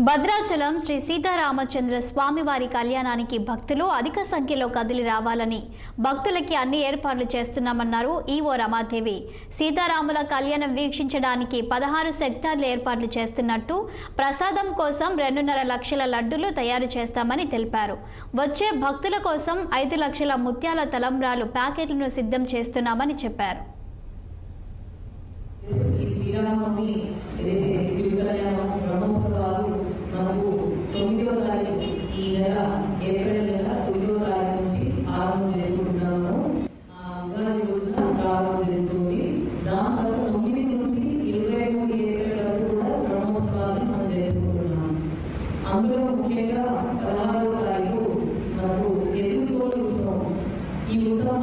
భద్రాచలం శ్రీ సీతారామచంద్ర స్వామివారి కళ్యాణానికి భక్తులు అధిక సంఖ్యలో కదిలి రావాలని భక్తులకి అన్ని ఏర్పాట్లు చేస్తున్నామన్నారు ఈవో రమాదేవి. సీతారాముల కళ్యాణం వీక్షించడానికి పదహారు సెక్టార్లు ఏర్పాట్లు చేస్తున్నట్టు ప్రసాదం కోసం రెండున్నర లక్షల లడ్డులు తయారు చేస్తామని తెలిపారు. వచ్చే భక్తుల కోసం ఐదు లక్షల ముత్యాల తలంబ్రాలు ప్యాకెట్లను సిద్ధం చేస్తున్నామని చెప్పారు. ముఖ్యంగా పదహారో తారీఖు మనకు ఎదుర్కొని ఉత్సవం ఈ ఉత్సవం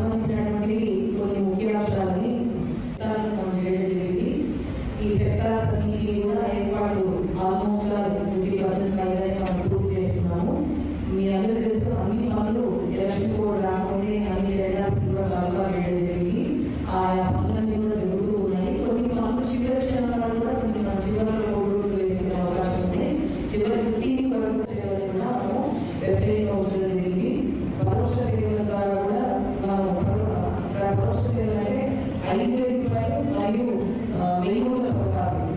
సహకరించినటువంటి నైవేద్యాలు మరియు వెలుగుల ప్రసాదం.